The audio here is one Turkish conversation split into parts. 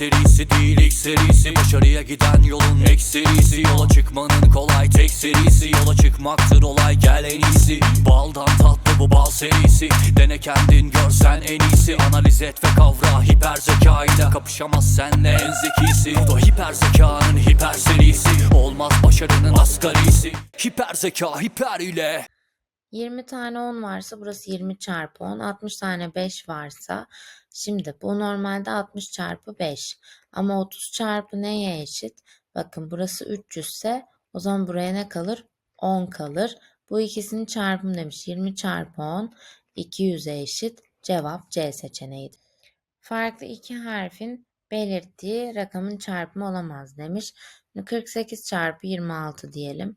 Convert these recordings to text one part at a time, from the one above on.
serisi değil ilk serisi. Başarıya giden yolun ek serisi. Yola çıkmanın kolay tek serisi. Yola çıkmaktır olay gel en iyisi. Baldan tatlı bu bal serisi. Dene kendin görsen en iyisi. Analiz et ve kavra hiper zekayla. Kapışamaz senle en zekisi. Bu da hiper zekanın hiper serisi. Olmaz başarının asgarisi. Hiper zeka hiper ile. 20 tane 10 varsa burası 20 çarpı 10. 60 tane 5 varsa şimdi bu normalde 60 çarpı 5. Ama 30 çarpı neye eşit? Bakın burası 300 ise o zaman buraya ne kalır? 10 kalır. Bu ikisinin çarpımı demiş. 20 çarpı 10 200'e eşit. Cevap C seçeneğidir. Farklı iki harfin belirttiği rakamın çarpımı olamaz demiş. 48 çarpı 26 diyelim.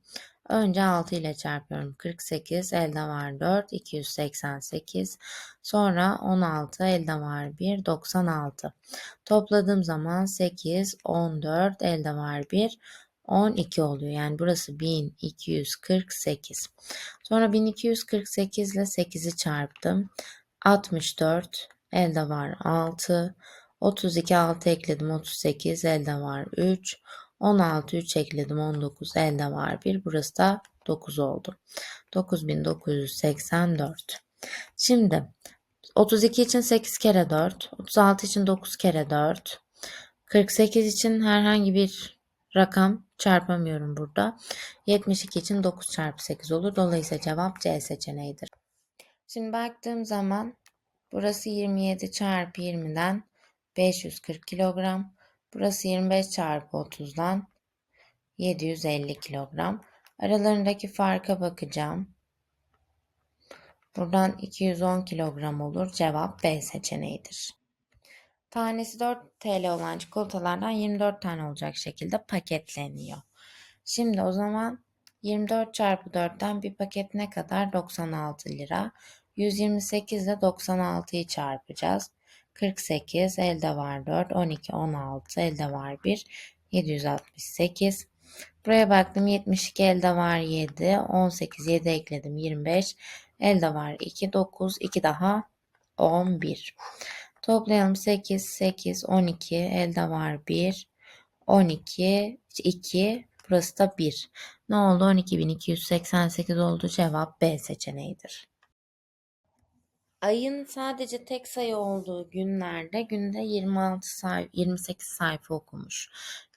Önce 6 ile çarpıyorum. 48 elde var 4 288. Sonra 16 elde var 1 96. Topladığım zaman 8 14 elde var 1 12 oluyor. Yani burası 1248. Sonra 1248 ile 8'i çarptım. 64 elde var 6. 32 6 ekledim 38 elde var 3. 16 3 ekledim 19 elde var 1. Burası da 9 oldu. 9984. Şimdi 32 için 8 kere 4, 36 için 9 kere 4, 48 için herhangi bir rakam çarpamıyorum burada. 72 için 9 çarpı 8 olur. Dolayısıyla cevap C seçeneğidir. Şimdi baktığım zaman burası 27 çarpı 20'den 540 kilogram. Burası 25 çarpı 30'dan 750 kilogram. Aralarındaki farka bakacağım. Buradan 210 kilogram olur. Cevap B seçeneğidir. Tanesi 4 TL olan çikolatalardan 24 tane olacak şekilde paketleniyor. Şimdi o zaman 24 çarpı 4'ten bir paket ne kadar? 96 lira. 128 ile 96'yı çarpacağız. 48 elde var 4, 12, 16 elde var 1, 768. Buraya baktım 72 elde var 7, 18 7 ekledim 25, elde var 2, 9, 2 daha 11. Toplayalım 8, 8, 12, elde var 1, 12, 2, burası da 1. Ne oldu? 12.288 oldu. Cevap B seçeneğidir. Ayın sadece tek sayı olduğu günlerde günde 26 sayfa, 28 sayfa okumuş.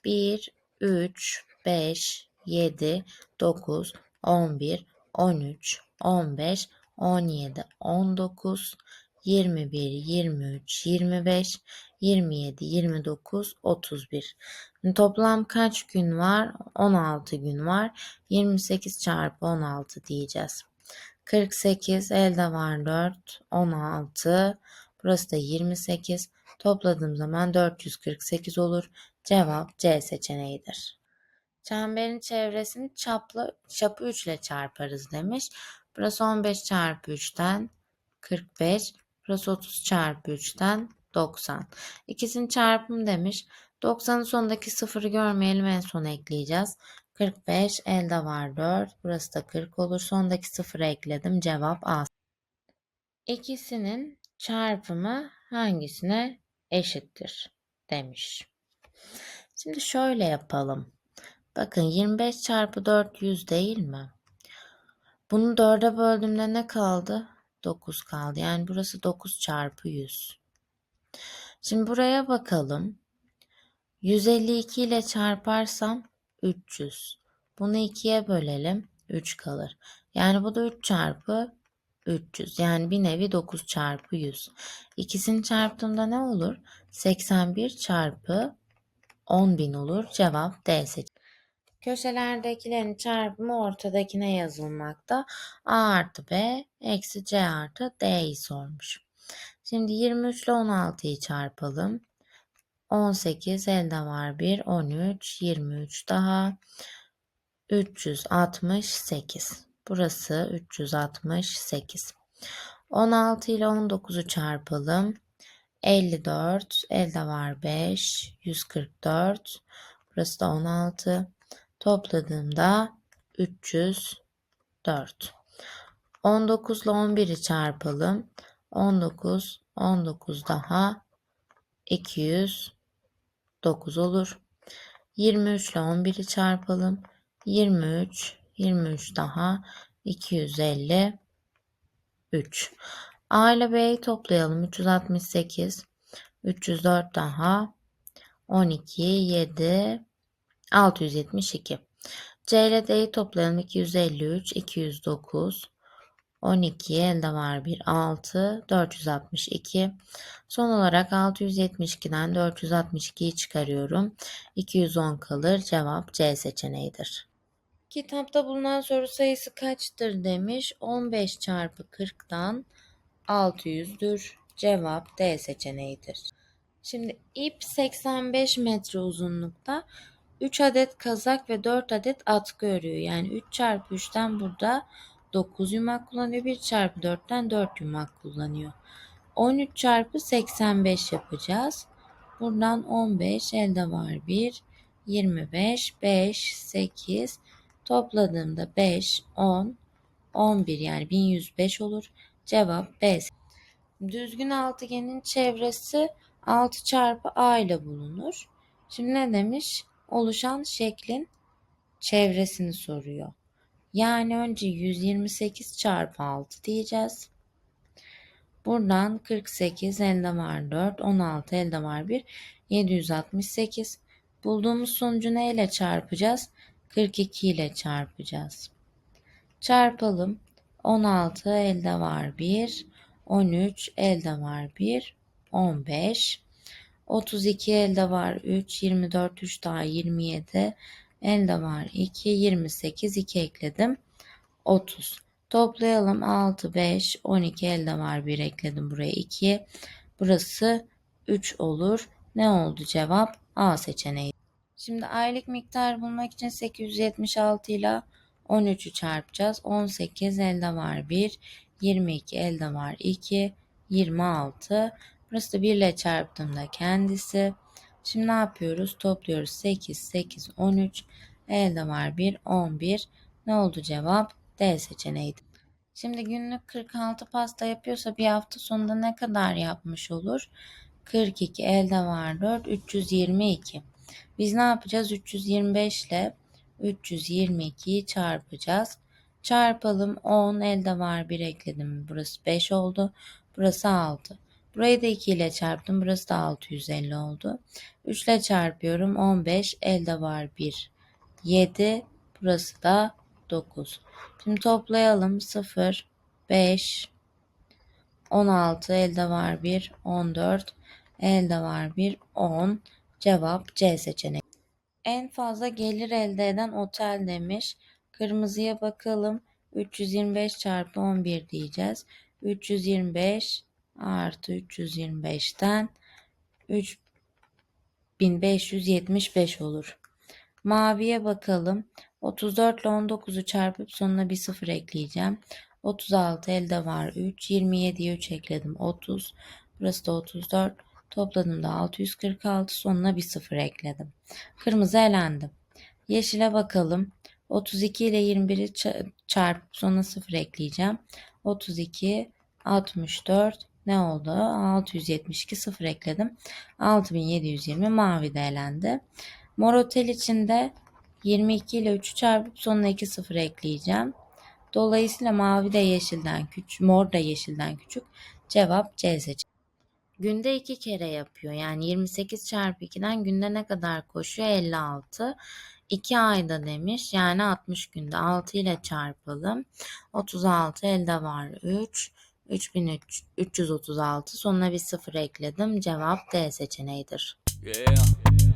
1, 3, 5, 7, 9, 11, 13, 15, 17, 19, 21, 23, 25, 27, 29, 31. Toplam kaç gün var? 16 gün var. 28 çarpı 16 diyeceğiz. 48 elde var 4 16 burası da 28 topladığım zaman 448 olur. Cevap C seçeneğidir. Çemberin çevresini çapla, çapı 3 ile çarparız demiş. Burası 15 çarpı 3'ten 45. Burası 30 çarpı 3'ten 90. İkisinin çarpımı demiş. 90'ın sonundaki sıfırı görmeyelim en son ekleyeceğiz. 45 elde var 4. Burası da 40 olur. Sondaki sıfırı ekledim. Cevap A. İkisinin çarpımı hangisine eşittir demiş. Şimdi şöyle yapalım. Bakın 25 çarpı 4 100 değil mi? Bunu 4'e böldüğümde ne kaldı? 9 kaldı. Yani burası 9 çarpı 100. Şimdi buraya bakalım. 152 ile çarparsam 300. Bunu 2'ye bölelim. 3 kalır. Yani bu da 3 çarpı 300. Yani bir nevi 9 çarpı 100. İkisini çarptığımda ne olur? 81 çarpı 10.000 olur. Cevap D seçeneği. Köşelerdekilerin çarpımı ortadakine yazılmakta. A artı B eksi C artı D'yi sormuş. Şimdi 23 ile 16'yı çarpalım. 18 elde var 1 13 23 daha 368 burası 368 16 ile 19'u çarpalım. 54 elde var 5 144 burası da 16 topladığımda 304 19 ile 11'i çarpalım. 19 19 daha 200 9 olur. 23 ile 11'i çarpalım. 23, 23 daha 253. A ile B'yi toplayalım. 368, 304 daha 12, 7, 672. C ile D'yi toplayalım. 253, 209, 12 elde var bir 6, 462. Son olarak 672'den 462'yi çıkarıyorum. 210 kalır. Cevap C seçeneğidir. Kitapta bulunan soru sayısı kaçtır demiş. 15 çarpı 40'dan 600'dür. Cevap D seçeneğidir. Şimdi ip 85 metre uzunlukta 3 adet kazak ve 4 adet atkı örüyor. Yani 3 çarpı 3'ten burada 9 yumak kullanıyor. 1 çarpı 4'ten 4 yumak kullanıyor. 13 çarpı 85 yapacağız. Buradan 15 elde var 1. 25, 5, 8 topladığımda 5, 10, 11 yani 1105 olur. Cevap B. Düzgün altıgenin çevresi 6 çarpı A ile bulunur. Şimdi ne demiş? Oluşan şeklin çevresini soruyor. Yani önce 128 çarpı 6 diyeceğiz. Buradan 48 elde var 4, 16 elde var 1, 768. Bulduğumuz sonucu ne ile çarpacağız? 42 ile çarpacağız. Çarpalım. 16 elde var 1, 13 elde var 1, 15. 32 elde var 3, 24 3 daha 27, elde var 2, 28 2 ekledim. 30. Toplayalım 6, 5, 12 elde var 1 ekledim buraya 2. Burası 3 olur. Ne oldu cevap? A seçeneği. Şimdi aylık miktar bulmak için 876 ile 13'ü çarpacağız. 18 elde var 1, 22 elde var 2, 26. Burası da 1 ile çarptığımda kendisi. Şimdi ne yapıyoruz? Topluyoruz. 8, 8, 13. Elde var 1, 11. Ne oldu cevap? D seçeneğiydi. Şimdi günlük 46 pasta yapıyorsa bir hafta sonunda ne kadar yapmış olur? 42 elde var 4, 322. Biz ne yapacağız? 325 ile 322'yi çarpacağız. Çarpalım 10 elde var 1 ekledim. Burası 5 oldu. Burası 6. Burayı da 2 ile çarptım. Burası da 650 oldu. 3 ile çarpıyorum. 15 elde var 1. 7. Burası da 9. Şimdi toplayalım. 0, 5, 16 elde var 1, 14 elde var 1, 10. Cevap C seçeneği. En fazla gelir elde eden otel demiş. Kırmızıya bakalım. 325 çarpı 11 diyeceğiz. 325 artı 325'ten 3575 olur. Maviye bakalım. 34 ile 19'u çarpıp sonuna bir sıfır ekleyeceğim. 36 elde var 3. 27'ye 3 ekledim 30. Burası da 34. Topladığımda 646 sonuna bir sıfır ekledim. Kırmızı elendi. Yeşile bakalım. 32 ile 21'i çarpıp sonuna 0 ekleyeceğim. 32, 64 ne oldu? 672 0 ekledim. 6720 mavi de elendi. Mor otel içinde 22 ile 3'ü çarpıp sonuna 2 0 ekleyeceğim. Dolayısıyla mavi de yeşilden küçük, mor da yeşilden küçük. Cevap C seçeneği. Günde iki kere yapıyor. Yani 28 çarpı 2'den günde ne kadar koşuyor? 56. 2 ayda demiş. Yani 60 günde. 6 ile çarpalım. 36 elde var 3. 3336 sonuna bir sıfır ekledim. Cevap D seçeneğidir. Yeah